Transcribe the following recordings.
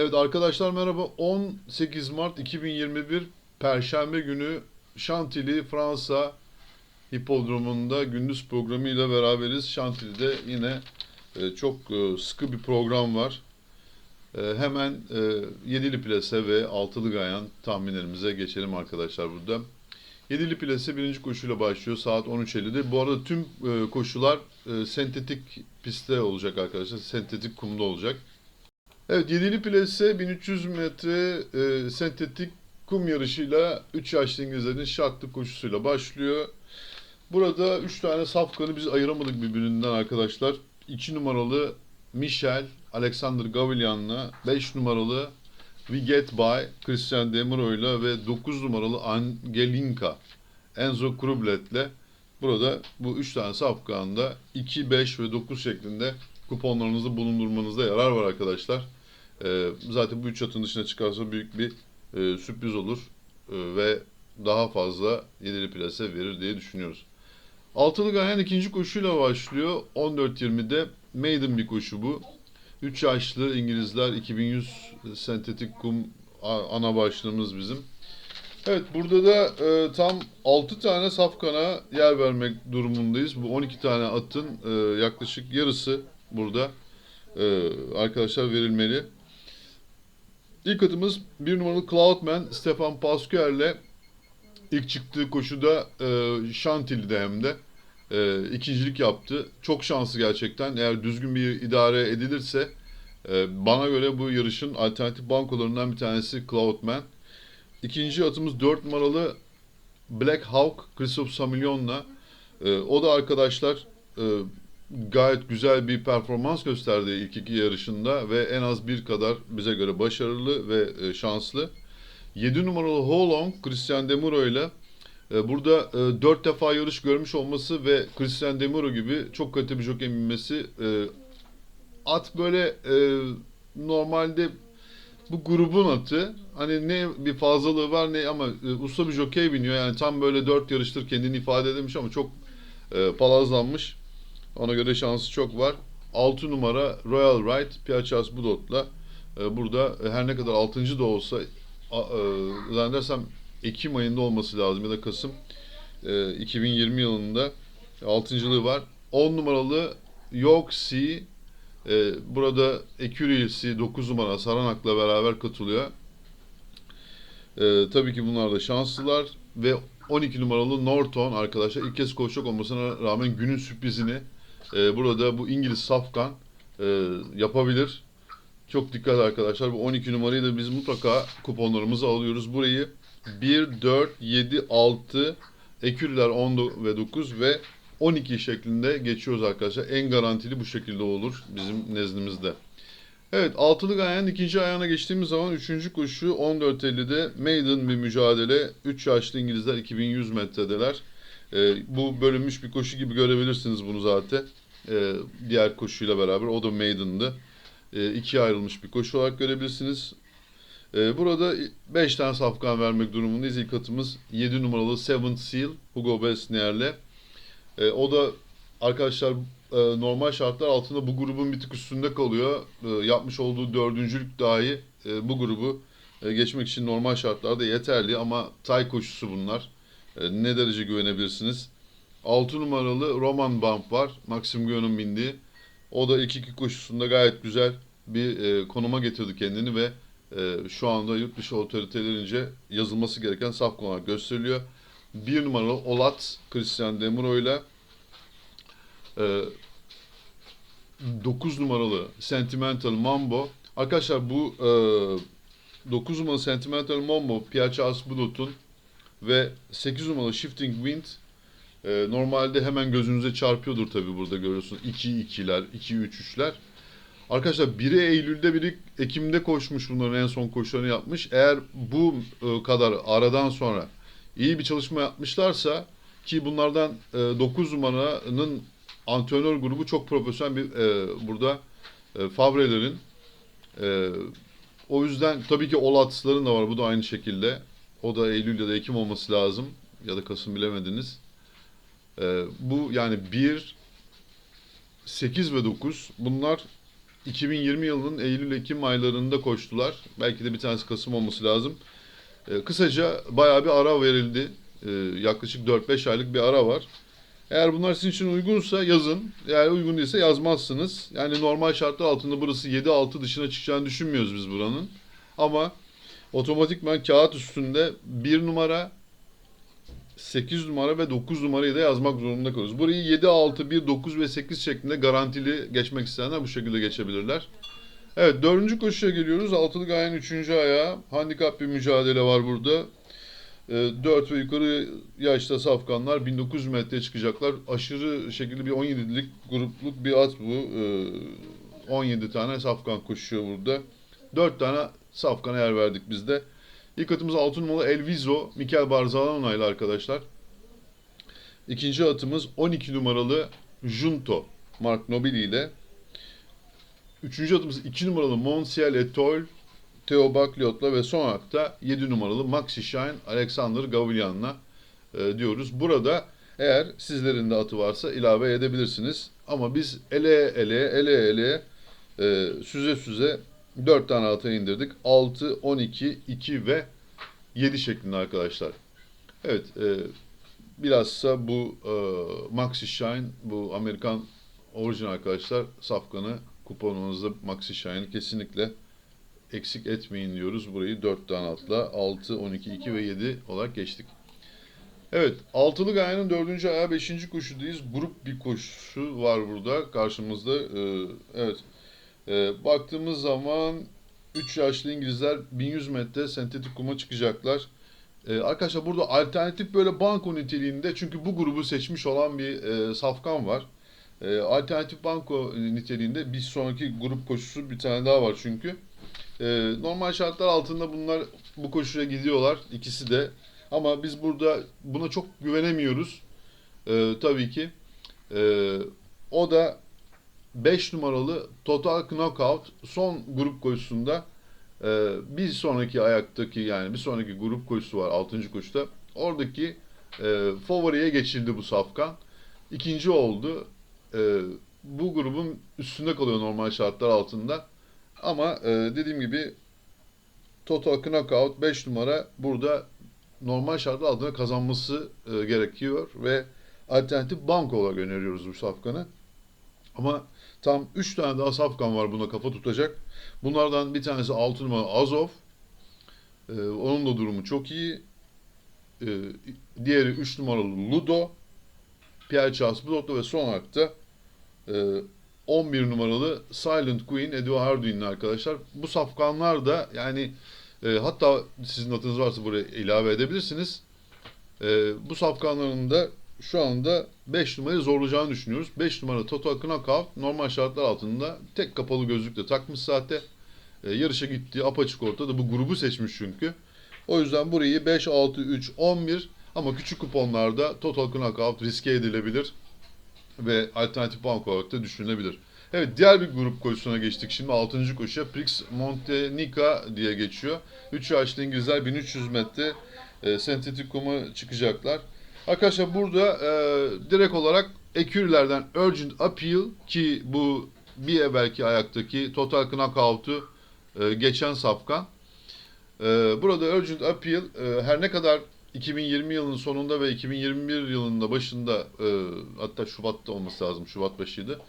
Evet arkadaşlar merhaba. 18 Mart 2021 Perşembe günü Şantili Fransa Hipodromu'nda gündüz programıyla beraberiz. Şantili'de yine e, çok e, sıkı bir program var. E, hemen e, yedili plase ve altılı gayan tahminlerimize geçelim arkadaşlar burada. Yedili plase birinci koşuyla başlıyor saat 13.50'de. Bu arada tüm e, koşular e, sentetik pistte olacak arkadaşlar. Sentetik kumda olacak. Evet, Yedili Plase 1300 metre e, sentetik kum yarışıyla 3 yaşlı İngilizlerin şartlı koşusuyla başlıyor. Burada 3 tane safkanı biz ayıramadık birbirinden arkadaşlar. 2 numaralı Michel Alexander Gavillan'la 5 numaralı We Get By Christian Demiro'yla ve 9 numaralı Angelinka Enzo Krublet'le burada bu 3 tane safkanda 2, 5 ve 9 şeklinde kuponlarınızı bulundurmanızda yarar var arkadaşlar. Ee, zaten bu üç atın dışına çıkarsa büyük bir e, sürpriz olur Ee, ve daha fazla yedili plase verir diye düşünüyoruz. Altılı Gayen ikinci koşuyla başlıyor. 14.20'de maiden bir koşu bu. 3 yaşlı İngilizler 2100 sentetik kum ana başlığımız bizim. Evet burada da e, tam 6 tane safkana yer vermek durumundayız. Bu 12 tane atın e, yaklaşık yarısı burada e, arkadaşlar verilmeli. İlk atımız bir numaralı Cloudman Stefan Pasquer'le ilk çıktığı koşuda e, Chantilly'de hem de e, ikincilik yaptı. Çok şanslı gerçekten. Eğer düzgün bir idare edilirse e, bana göre bu yarışın alternatif bankolarından bir tanesi Cloudman. İkinci atımız 4 numaralı Black Hawk Christophe Samilyon'la. E, o da arkadaşlar e, gayet güzel bir performans gösterdi ilk iki yarışında ve en az bir kadar bize göre başarılı ve e, şanslı. 7 numaralı Holong Christian Demuro ile e, burada e, 4 defa yarış görmüş olması ve Christian Demuro gibi çok kaliteli bir jockey binmesi e, at böyle e, normalde bu grubun atı hani ne bir fazlalığı var ne ama e, usta bir jockey biniyor yani tam böyle 4 yarıştır kendini ifade edemiş ama çok e, palazlanmış. Ona göre şansı çok var. 6 numara Royal Right Piachas Budot'la e, burada e, her ne kadar 6. da olsa a, e, zannedersem Ekim ayında olması lazım ya da Kasım e, 2020 yılında 6.lığı var. 10 numaralı York Sea e, burada Ecury'si 9 numara Saranak'la beraber katılıyor. E, tabii ki bunlar da şanslılar ve 12 numaralı Norton arkadaşlar ilk kez koşacak olmasına rağmen günün sürprizini e, burada bu İngiliz safkan e, yapabilir. Çok dikkat arkadaşlar. Bu 12 numarayı da biz mutlaka kuponlarımızı alıyoruz. Burayı 1, 4, 7, 6, ekürler 10 ve 9 ve 12 şeklinde geçiyoruz arkadaşlar. En garantili bu şekilde olur bizim nezdimizde. Evet altılı gayanın ikinci ayağına geçtiğimiz zaman üçüncü koşu 14.50'de maiden bir mücadele. 3 yaşlı İngilizler 2100 metredeler. Ee, bu bölünmüş bir koşu gibi görebilirsiniz bunu zaten. Ee, diğer koşuyla beraber o da maiden'dı. Ee, ikiye ayrılmış bir koşu olarak görebilirsiniz. Ee, burada 5 tane safkan vermek durumundayız. İlk atımız 7 numaralı Seventh Seal Hugo Besnier'le. Ee, o da arkadaşlar e, normal şartlar altında bu grubun bir tık üstünde kalıyor. E, yapmış olduğu dördüncülük dahi e, bu grubu e, geçmek için normal şartlarda yeterli ama tay koşusu bunlar. E, ne derece güvenebilirsiniz? 6 numaralı Roman Bump var. Maxim Guyon'un bindiği. O da ilk iki koşusunda gayet güzel bir e, konuma getirdi kendini ve e, şu anda yurt dışı otoritelerince yazılması gereken saf olarak gösteriliyor. Bir numaralı Olat Christian Demuro ile e, 9 numaralı Sentimental Mambo. Arkadaşlar bu e, 9 numaralı Sentimental Mambo Piace Asbudot'un ve 8 numaralı Shifting Wind e, normalde hemen gözünüze çarpıyordur tabii burada görüyorsunuz. 2-2'ler, 2-3-3'ler. Arkadaşlar biri Eylül'de biri Ekim'de koşmuş bunların en son koşularını yapmış. Eğer bu e, kadar aradan sonra iyi bir çalışma yapmışlarsa ki bunlardan e, 9 numaranın antrenör grubu çok profesyonel bir e, burada e, Favrelerin e, o yüzden tabii ki Olats'ların da var. Bu da aynı şekilde. O da Eylül ya da Ekim olması lazım. Ya da Kasım bilemediniz. E, bu yani 1, 8 ve 9 bunlar 2020 yılının Eylül-Ekim aylarında koştular. Belki de bir tanesi Kasım olması lazım. E, kısaca bayağı bir ara verildi. E, yaklaşık 4-5 aylık bir ara var. Eğer bunlar sizin için uygunsa yazın. Eğer uygun değilse yazmazsınız. Yani normal şartlar altında burası 7-6 dışına çıkacağını düşünmüyoruz biz buranın. Ama otomatikman kağıt üstünde 1 numara, 8 numara ve 9 numarayı da yazmak zorunda kalıyoruz. Burayı 7, 6, 1, 9 ve 8 şeklinde garantili geçmek isteyenler bu şekilde geçebilirler. Evet dördüncü koşuya geliyoruz. Altılı gayenin üçüncü ayağı. Handikap bir mücadele var burada. 4 ve yukarı yaşta safkanlar 1900 metreye çıkacaklar. Aşırı şekilde bir 17'lik grupluk bir at bu. Ee, 17 tane safkan koşuyor burada. 4 tane safkana yer verdik biz de. İlk atımız 6 numaralı Elviso. Mikel Barzal'ın onaylı arkadaşlar. İkinci atımız 12 numaralı Junto. Mark Nobili ile. Üçüncü atımız 2 numaralı Monsiel Etol. Theo Bakliot'la ve son akta 7 numaralı Maxi Shine Alexander Gavrilyan'la e, diyoruz. Burada eğer sizlerin de atı varsa ilave edebilirsiniz. Ama biz ele ele ele ele e, süze süze 4 tane ata indirdik. 6, 12, 2 ve 7 şeklinde arkadaşlar. Evet e, bilhassa bu e, Maxi Shine bu Amerikan orijinal arkadaşlar safkanı kuponunuzda Maxi Shine'ı kesinlikle eksik etmeyin diyoruz. Burayı 4 tane atla 6, 12, 2 ve 7 olarak geçtik. Evet, altılı gayenin dördüncü ayağı beşinci koşudayız. Grup bir koşu var burada karşımızda. Ee, evet, Ee, baktığımız zaman 3 yaşlı İngilizler 1100 metre sentetik kuma çıkacaklar. Ee, arkadaşlar burada alternatif böyle banko niteliğinde çünkü bu grubu seçmiş olan bir e, safkan var. Ee, alternatif banko niteliğinde bir sonraki grup koşusu bir tane daha var çünkü. Ee, normal şartlar altında bunlar bu koşuya gidiyorlar ikisi de. Ama biz burada buna çok güvenemiyoruz. Ee, tabii ki. Ee, o da 5 numaralı Total Knockout son grup koşusunda e, bir sonraki ayaktaki yani bir sonraki grup koşusu var 6. koşuda. Oradaki e, favoriye geçildi bu safkan. İkinci oldu. E, bu grubun üstünde kalıyor normal şartlar altında. Ama e, dediğim gibi Total Knockout 5 numara burada normal şartlar altında kazanması e, gerekiyor ve alternatif banko olarak öneriyoruz bu safkanı. Ama tam 3 tane daha safkan var buna kafa tutacak. Bunlardan bir tanesi 6 numara Azov. E, onun da durumu çok iyi. E, diğeri 3 numaralı Ludo. Pierre Charles Blotto ve son olarak da e, 11 numaralı Silent Queen Edouard Arduin'in arkadaşlar. Bu safkanlar da yani e, hatta sizin adınız varsa buraya ilave edebilirsiniz. E, bu safkanların da şu anda 5 numarayı zorlayacağını düşünüyoruz. 5 numara Total Knockout normal şartlar altında tek kapalı gözlükle takmış zaten. E, yarışa gittiği apaçık ortada. Bu grubu seçmiş çünkü. O yüzden burayı 5, 6, 3, 11 ama küçük kuponlarda Total Knockout riske edilebilir ve alternatif bank olarak da düşünülebilir. Evet diğer bir grup koşusuna geçtik. Şimdi 6. koşuya Prix Montenica diye geçiyor. 3 yaşlı İngilizler 1300 metre e, sentetik kuma çıkacaklar. Arkadaşlar burada e, direkt olarak ekürlerden Urgent Appeal ki bu bir evvelki ayaktaki Total Knockout'u e, geçen safkan. E, burada Urgent Appeal e, her ne kadar 2020 yılının sonunda ve 2021 yılında başında e, hatta Şubat'ta olması lazım. Şubat başıydı.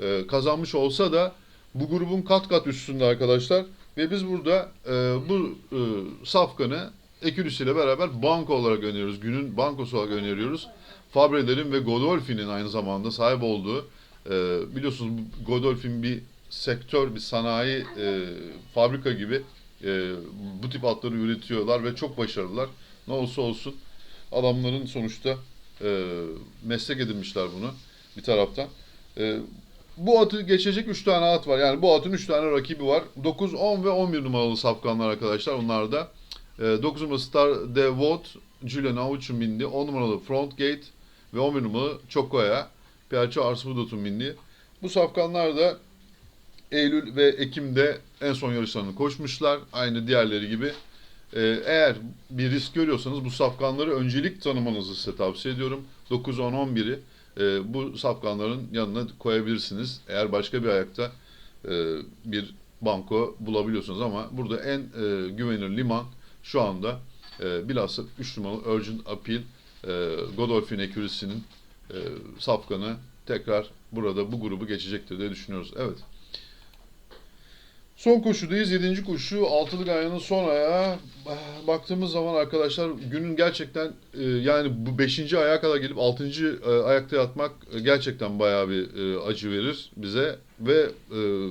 E, kazanmış olsa da bu grubun kat kat üstünde arkadaşlar. Ve biz burada e, bu e, safkanı Ekürüs ile beraber banko olarak öneriyoruz. Günün bankosu olarak öneriyoruz. Fabre'lerin ve Godolphin'in aynı zamanda sahip olduğu e, biliyorsunuz Godolphin bir sektör, bir sanayi e, fabrika gibi e, bu tip atları üretiyorlar ve çok başarılılar. Ne olursa olsun adamların sonuçta e, meslek edinmişler bunu bir taraftan. E, bu atı geçecek 3 tane at var. Yani bu atın 3 tane rakibi var. 9, 10 ve 11 numaralı safkanlar arkadaşlar. Onlar da 9 numaralı Star de Vot, Julian Avuç'un bindi. 10 numaralı Front Gate ve 11 numaralı Çokoya, Piaggio Arsbudot'un bindi. Bu safkanlar da Eylül ve Ekim'de en son yarışlarını koşmuşlar. Aynı diğerleri gibi. Ee, eğer bir risk görüyorsanız bu safkanları öncelik tanımanızı size tavsiye ediyorum. 9, 10, 11'i e, bu safkanların yanına koyabilirsiniz. Eğer başka bir ayakta e, bir banko bulabiliyorsunuz ama burada en e, güvenilir liman şu anda e, bilhassa 3 numaralı Urgent Appeal e, Godolphin Accuracy'nin e, safkanı tekrar burada bu grubu geçecektir diye düşünüyoruz. Evet. Son koşudayız. Yedinci koşu altılı ganyanın son ayağı. Ah, Baktığımız zaman arkadaşlar günün gerçekten e, yani bu beşinci ayağa kadar gelip altıncı e, ayakta yatmak e, gerçekten bayağı bir acı verir bize ve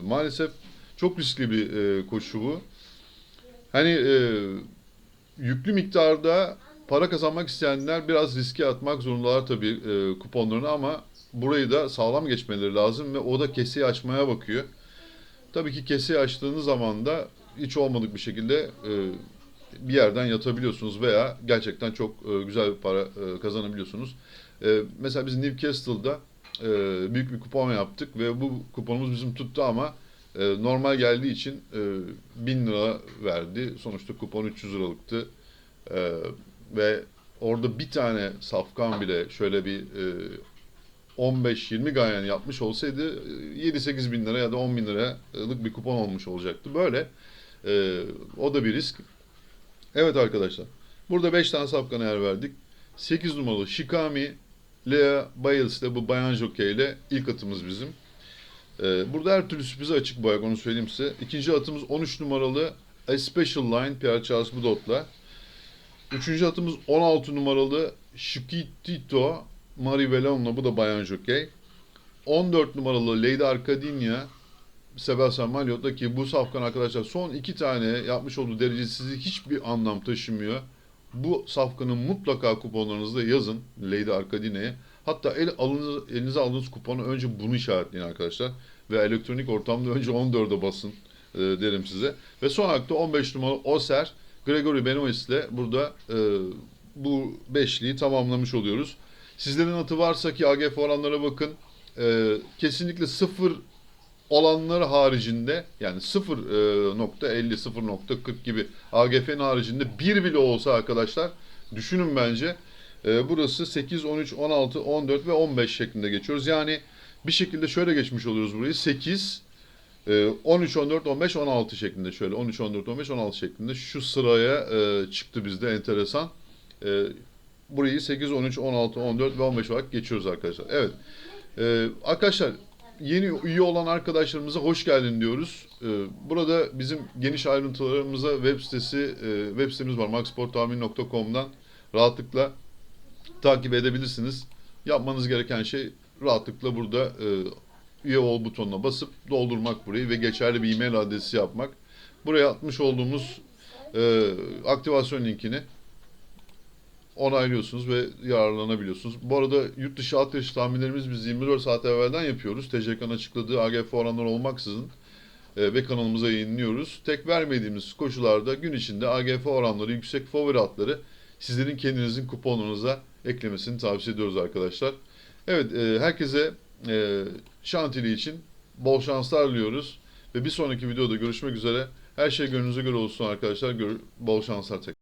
maalesef çok riskli bir koşu bu. Hani yüklü miktarda para kazanmak isteyenler biraz riske atmak zorundalar tabii e, kuponlarını ama burayı da sağlam geçmeleri lazım ve o da keseyi açmaya bakıyor. Tabii ki keseyi açtığınız zaman da hiç olmadık bir şekilde e, bir yerden yatabiliyorsunuz veya gerçekten çok e, güzel bir para e, kazanabiliyorsunuz. E, mesela biz Newcastle'da e, büyük bir kupon yaptık ve bu kuponumuz bizim tuttu ama e, normal geldiği için e, 1000 lira verdi. Sonuçta kupon 300 liralıktı. E, ve orada bir tane safkan bile şöyle bir e, 15-20 ganyan yapmış olsaydı e, 7-8 bin lira ya da 10 bin liralık bir kupon olmuş olacaktı. Böyle e, o da bir risk. Evet arkadaşlar. Burada 5 tane safkana yer verdik. 8 numaralı Shikami, Lea Biles ile bu Bayan Jockey ile ilk atımız bizim. E, burada her türlü sürprize açık bu ayak onu söyleyeyim size. İkinci atımız 13 numaralı A Special Line Pierre Charles Budot'la. Üçüncü atımız 16 numaralı Chiquitito Maribelon'la bu da Bayan Jockey. 14 numaralı Lady Arcadinia Sebastian Malyot'la ki bu safkan arkadaşlar son iki tane yapmış olduğu derecesizlik hiçbir anlam taşımıyor. Bu safkanın mutlaka kuponlarınızda yazın Lady Arcadinia'ya. Hatta el, alınız, elinize aldığınız kuponu önce bunu işaretleyin arkadaşlar. Ve elektronik ortamda önce 14'e basın e, derim size. Ve son hakta 15 numaralı Oser Gregory Benoist ile burada e, bu beşliği tamamlamış oluyoruz. Sizlerin atı varsa ki AGF oranlara bakın. E, kesinlikle sıfır olanları haricinde yani 0.50 0.40 gibi AGF'nin haricinde bir bile olsa arkadaşlar düşünün bence e, burası 8 13 16 14 ve 15 şeklinde geçiyoruz. Yani bir şekilde şöyle geçmiş oluyoruz burayı 8 e, 13 14 15 16 şeklinde şöyle 13 14 15 16 şeklinde şu sıraya e, çıktı bizde enteresan. E, burayı 8 13 16 14 ve 15 olarak geçiyoruz arkadaşlar. Evet. E, arkadaşlar yeni üye olan arkadaşlarımıza hoş geldin diyoruz. Ee, Burada bizim geniş ayrıntılarımıza web sitesi e, web sitemiz var maxsporttahmin.com'dan rahatlıkla takip edebilirsiniz. Yapmanız gereken şey rahatlıkla burada e, üye ol butonuna basıp doldurmak burayı ve geçerli bir e-mail adresi yapmak. Buraya atmış olduğumuz e, aktivasyon linkini onaylıyorsunuz ve yararlanabiliyorsunuz. Bu arada yurt dışı at yarışı tahminlerimiz biz 24 saat evvelden yapıyoruz. TCK'nın açıkladığı AGF oranları olmaksızın e, ve kanalımıza yayınlıyoruz. Tek vermediğimiz koşularda gün içinde AGF oranları yüksek favori atları sizlerin kendinizin kuponunuza eklemesini tavsiye ediyoruz arkadaşlar. Evet e, herkese e, şantili için bol şanslar diliyoruz ve bir sonraki videoda görüşmek üzere. Her şey gönlünüze göre olsun arkadaşlar. Gör- bol şanslar tek.